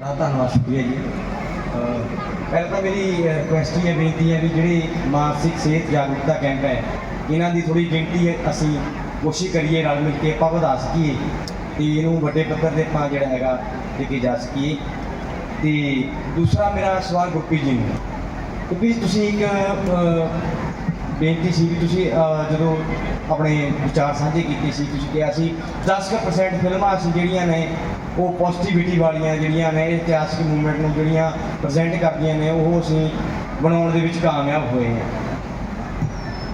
ਬੜਾ ਧੰਨਵਾਦ, ਸ਼ੁਕਰੀਆ ਜੀ। ਪਹਿਲਾਂ ਤਾਂ ਮੇਰੀ ਰਿਕੁਐਸਟ ਹੀ ਹੈ ਬੇਨਤੀ ਹੈ ਵੀ ਜਿਹੜੇ ਮਾਨਸਿਕ ਸਿਹਤ ਜਾਗਰੂਕਤਾ ਕੈਂਪ ਹੈ, ਇਹਨਾਂ ਦੀ ਥੋੜੀ ਗਿਣਤੀ ਹੈ, ਅਸੀਂ ਕੋਸ਼ਿਸ਼ ਕਰੀਏ ਨਾਲ ਮਿਲ ਕੇ ਆਪਾਂ ਵਧਾ ਸਕੀਏ ਤੇ ਇਹਨੂੰ ਵੱਡੇ ਪੱਧਰ ਤੇ ਆਪਾਂ ਜਿਹੜਾ ਹੈਗਾ ਲੈ ਕੇ ਜਾ ਸਕੀਏ। ਤੇ ਦੂਸਰਾ ਮੇਰਾ ਸਵਾਲ ਗੁਰਪ੍ਰੀਤ ਜੀ ਨੂੰ। ਗੁਰਪ੍ਰੀਤ ਤੁਸੀਂ ਇੱਕ ਬੇਨਤੀ ਸੀ ਵੀ ਤੁਸੀਂ ਅਹ, ਜਦੋਂ ਆਪਣੇ ਵਿਚਾਰ ਸਾਂਝੇ ਕੀਤੇ ਸੀ ਤੁਸੀਂ ਕਿਹਾ ਸੀ 10% ਫਿਲਮਾਂ ਅਸੀਂ ਜਿਹੜੀਆਂ ਨੇ ਉਹ ਪੋਜ਼ਿਟਿਵਿਟੀ ਵਾਲੀਆਂ ਜਿਹੜੀਆਂ ਨੇ ਇਤਿਹਾਸਕ ਮੂਵਮੈਂਟ ਨੂੰ ਜਿਹੜੀਆਂ ਪ੍ਰੈਜ਼ੈਂਟ ਕਰਦੀਆਂ ਨੇ ਉਹ ਅਸੀਂ ਬਣਾਉਣ ਦੇ ਵਿੱਚ ਕਾਮਯਾਬ ਹੋਏ ਹਾਂ।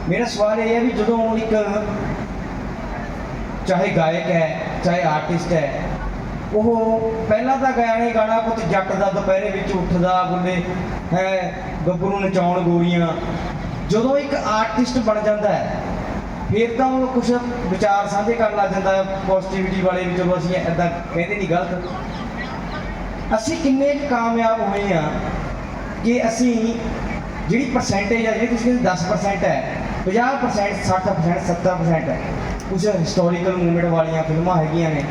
ਮੇਰਾ ਸਵਾਲ ਇਹ ਹੈ ਵੀ ਜਦੋਂ ਇੱਕ ਚਾਹੇ ਗਾਇਕ ਹੈ ਚਾਹੇ ਆਰਟਿਸਟ ਹੈ ਉਹ ਪਹਿਲਾਂ ਤਾਂ ਗਾਇਆ ਨੇ ਗਾਣਾ ਪੁੱਤ ਜੱਟ ਦਾ ਦੁਪਹਿਰੇ ਵਿੱਚ ਉੱਠਦਾ ਬੁੱਲੇ ਹੈ ਗੱਭਰੂ ਨਚਾਉਣ ਗੋਰੀਆਂ ਜਦੋਂ ਇੱਕ ਆਰਟਿਸਟ ਬਣ ਜਾਂਦਾ ਹੈ, ਫਿਰ ਤਾਂ ਉਹ ਕੁਝ ਵਿਚਾਰ ਸਾਂਝੇ ਕਰਨ ਲੱਗ ਜਾਂਦਾ ਹੈ ਪੋਜ਼ਿਟਿਵਿਟੀ ਵਾਲੇ ਵੀ ਚਲੋ ਅਸੀਂ ਐਦਾਂ ਕਹਿੰਦੇ ਨਹੀਂ ਗਲਤ। ਅਸੀਂ ਕਿੰਨੇ ਕਾਮਯਾਬ ਹੋਏ ਆ ਕਿ ਅਸੀਂ ਜਿਹੜੀ ਪਰਸੈਂਟੇਜ ਹੈ, ਜਿਹੜੀ ਤੁਸੀਂ ਕਹਿੰਦੇ 10% ਹੈ 50% 60% 70% ਹੈ ਕੁਝ ਹਿਸਟੋਰੀਕਲ ਮੂਵਮੈਂਟ ਵਾਲੀਆਂ ਫਿਲਮਾਂ ਹੈਗੀਆਂ ਨੇ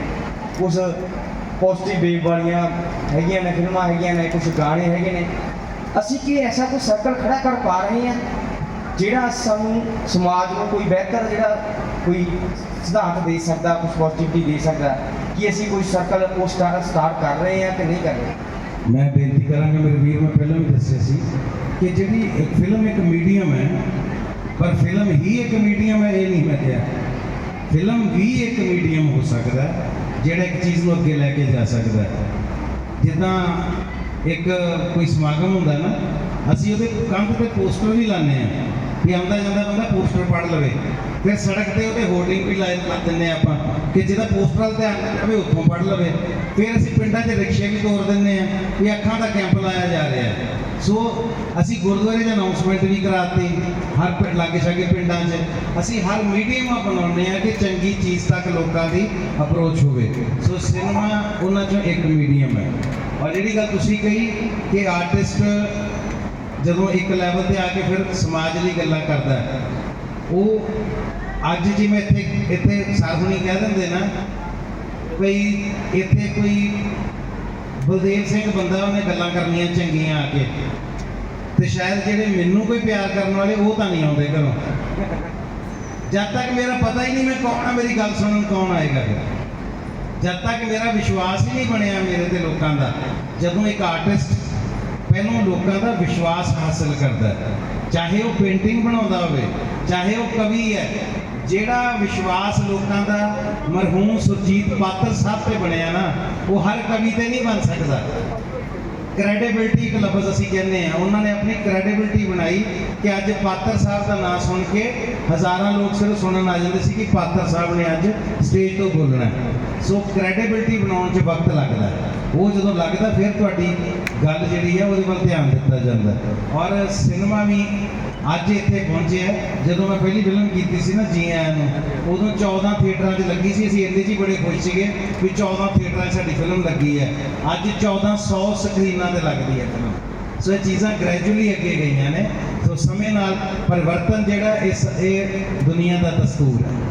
ਕੁਝ ਪੋਜ਼ਿਟਿਵ ਵੇਵ ਵਾਲੀਆਂ ਹੈਗੀਆਂ ਨੇ, ਫਿਲਮਾਂ ਹੈਗੀਆਂ ਨੇ ਕੁਝ ਗਾਣੇ ਹੈਗੇ ਨੇ। ਅਸੀਂ ਕੀ ਐਸਾ ਕੋਈ ਸਰਕਲ ਖੜਾ ਕਰ ਪਾ ਰਹੇ ਹਾਂ? ਜਿਹੜਾ ਸਾਨੂੰ ਸਮਾਜ ਨੂੰ ਕੋਈ ਬਿਹਤਰ ਜਿਹੜਾ ਕੋਈ ਸਿਧਾਂਤ ਦੇ ਸਕਦਾ ਕੁਝ ਪੋਜ਼ਿਟਿਵਿਟੀ ਦੇ ਸਕਦਾ ਕਿ ਅਸੀਂ ਕੋਈ ਸਰਕਲ ਉਹ ਸਟਾਰਟ ਸਟਾਰਟ ਕਰ ਰਹੇ ਹਾਂ ਕਿ ਨਹੀਂ ਕਰ ਰਹੇ? ਮੈਂ ਬੇਨਤੀ ਕਰਾਂਗਾ ਮੇਰੇ ਵੀਰ ਮੈਂ ਪਹਿਲਾਂ ਵੀ ਦੱਸਿਆ ਸੀ ਕਿ ਜਿਹੜੀ ਫਿਲਮ ਇੱਕ ਮੀਡੀਅਮ ਹੈ ਪਰ ਫਿਲਮ ਹੀ ਇੱਕ ਮੀਡੀਅਮ ਹੈ ਇਹ ਨਹੀਂ ਮੈਂ ਕਿਹਾ। ਫਿਲਮ ਵੀ ਇੱਕ ਮੀਡੀਅਮ ਹੋ ਸਕਦਾ ਹੈ, ਜਿਹੜਾ ਇੱਕ ਚੀਜ਼ ਨੂੰ ਅੱਗੇ ਲੈ ਕੇ ਜਾ ਸਕਦਾ ਹੈ। ਜਿੱਦਾਂ ਇੱਕ ਕੋਈ ਸਮਾਗਮ ਹੁੰਦਾ ਨਾ ਅਸੀਂ ਉਹਦੇ ਕੰਧ ਤੇ ਪੋਸਟਰ ਵੀ ਲਾਉਂਦੇ ਆ ਵੀ ਆਉਂਦਾ ਜਾਂਦਾ ਬੰਦਾ ਪੋਸਟਰ ਪੜ੍ਹ ਲਵੇ। ਫਿਰ ਸੜਕ ਤੇ ਉਹਦੇ ਹੋਰਡਿੰਗ ਵੀ ਲਾਏ ਲਾ ਦਿੰਦੇ ਹਾਂ ਆਪਾਂ ਕਿ ਜਿਹਦਾ ਪੋਸਟਰ ਵੱਲ ਧਿਆਨ ਰਵੇ ਉੱਥੋਂ ਪੜ੍ਹ ਲਵੇ। ਫਿਰ ਅਸੀਂ ਪਿੰਡਾਂ 'ਚ ਰਿਕਸ਼ੇ ਵੀ ਤੋਰ ਦਿੰਦੇ ਆ ਵੀ ਅੱਖਾਂ ਦਾ ਕੈਂਪ ਲਾਇਆ ਜਾ ਰਿਹਾ ਹੈ। ਸੋ ਅਸੀਂ ਗੁਰਦੁਆਰੇ ਦੀ ਅਨਾਉਂਸਮੈਂਟ ਵੀ ਕਰਾਤੀ, ਹਰ ਪਿੰਡ ਲਾਗੇ ਛਾਗੇ ਪਿੰਡਾਂ 'ਚ। ਅਸੀਂ ਹਰ ਮੀਡੀਅਮ ਬਣਾਉਂਦੇ ਆ ਕਿ ਚੰਗੀ ਚੀਜ਼ ਤੱਕ ਲੋਕਾਂ ਦੀ ਅਪਰੋਚ ਹੋਵੇ। ਸੋ ਸਿਨੇਮਾ ਉਹਨਾਂ 'ਚੋਂ ਇੱਕ ਮੀਡੀਅਮ ਹੈ। ਔਰ ਜਿਹੜੀ ਗੱਲ ਤੁਸੀਂ ਕਹੀ ਕਿ ਆਰਟਿਸਟ ਜਦੋਂ ਇੱਕ ਲੈਵਲ ਤੇ ਆ ਕੇ ਫਿਰ ਸਮਾਜ ਲਈ ਗੱਲਾਂ ਕਰਦਾ ਉਹ ਅੱਜ ਜਿਵੇਂ ਇੱਥੇ ਇੱਥੇ ਸਾਧੁਨੀ ਕਹਿ ਦਿੰਦੇ ਨਾ ਕੋਈ ਇੱਥੇ ਕੋਈ ਬਲਦੇਵ ਸਿੰਘ ਬੰਦਾ ਉਹਨੇ ਗੱਲਾਂ ਕਰਨੀਆਂ ਚੰਗੀਆਂ ਆ ਕੇ, ਤੇ ਸ਼ਾਇਦ ਜਿਹੜੇ ਮੈਨੂੰ ਕੋਈ ਪਿਆਰ ਕਰਨ ਵਾਲੇ ਉਹ ਤਾਂ ਨਹੀਂ ਆਉਂਦੇ ਘਰੋਂ। ਜਦ ਤੱਕ ਮੇਰਾ ਪਤਾ ਹੀ ਨਹੀਂ ਮੈਂ ਕੌਣ ਆ, ਮੇਰੀ ਗੱਲ ਸੁਣਨ ਕੌਣ ਆਏਗਾ ਫਿਰ। ਜਦ ਤੱਕ ਮੇਰਾ ਵਿਸ਼ਵਾਸ ਹੀ ਨਹੀਂ ਬਣਿਆ ਮੇਰੇ ਤੇ ਲੋਕਾਂ ਦਾ, ਜਦੋਂ ਇੱਕ ਆਰਟਿਸਟ ਪਹਿਲਾਂ ਲੋਕਾਂ ਦਾ ਵਿਸ਼ਵਾਸ ਹਾਸਲ ਕਰਦਾ ਹੈ। ਚਾਹੇ ਉਹ ਪੇਂਟਿੰਗ ਬਣਾਉਂਦਾ ਹੋਵੇ, ਚਾਹੇ ਉਹ ਕਵੀ ਹੈ, ਜਿਹੜਾ ਵਿਸ਼ਵਾਸ ਲੋਕਾਂ ਦਾ ਮਰਹੂਮ ਸੁਰਜੀਤ ਪਾਤਰ ਸਾਹਿਬ ਤੇ ਬਣਿਆ ਨਾ, ਉਹ ਹਰ ਕਵੀ ਤੇ ਨਹੀਂ ਬਣ ਸਕਦਾ। ਕ੍ਰੈਡੀਬਿਲਟੀ ਇੱਕ ਲਫ਼ਜ਼ ਅਸੀਂ ਕਹਿੰਦੇ ਆ ਉਹਨਾਂ ਨੇ ਆਪਣੀ ਕ੍ਰੈਡੀਬਿਲਟੀ ਬਣਾਈ ਕਿ ਅੱਜ ਪਾਤਰ ਸਾਹਿਬ ਦਾ ਨਾਮ ਸੁਣ ਕੇ ਹਜ਼ਾਰਾਂ ਲੋਕ ਸਿਰਫ ਸੁਣਨ ਆ ਜਾਂਦੇ ਸੀ ਕਿ ਪਾਤਰ ਸਾਹਿਬ ਨੇ ਅੱਜ ਸਟੇਜ ਤੋਂ ਬੋਲਣਾ ਸੋ ਕ੍ਰੈਡੀਬਿਲਟੀ ਬਣਾਉਣ 'ਚ ਵਕਤ ਲੱਗਦਾ ਉਹ ਜਦੋਂ ਲੱਗਦਾ, ਫਿਰ ਤੁਹਾਡੀ ਗੱਲ ਜਿਹੜੀ ਆ ਉਹਦੇ ਵੱਲ ਧਿਆਨ ਦਿੱਤਾ ਜਾਂਦਾ ਔਰ ਸਿਨੇਮਾ ਵੀ ਅੱਜ ਇੱਥੇ ਪਹੁੰਚਿਆ ਜਦੋਂ ਮੈਂ ਪਹਿਲੀ ਫਿਲਮ ਕੀਤੀ ਸੀ ਨਾ ਜੀ ਆਇਆਂ ਨੂੰ, ਉਦੋਂ 14 ਥੀਏਟਰਾਂ 'ਚ ਲੱਗੀ ਸੀ। ਅਸੀਂ ਇੰਨੇ 'ਚ ਹੀ ਬੜੇ ਖੁਸ਼ ਸੀਗੇ ਵੀ 14 ਥੀਏਟਰਾਂ 'ਚ ਸਾਡੀ ਫਿਲਮ ਲੱਗੀ ਹੈ। ਅੱਜ 1400 ਸਕਰੀਨਾਂ ਤੇ ਲੱਗਦੀ ਹੈ ਫਿਲਮ ਸੋ ਇਹ ਚੀਜ਼ਾਂ ਗ੍ਰੈਜੂਅਲੀ ਅੱਗੇ ਗਈਆਂ ਨੇ। ਸੋ ਸਮੇਂ ਨਾਲ ਪਰਿਵਰਤਨ ਜਿਹੜਾ ਇਸ, ਇਹ ਦੁਨੀਆ ਦਾ ਦਸਤੂਰ ਹੈ।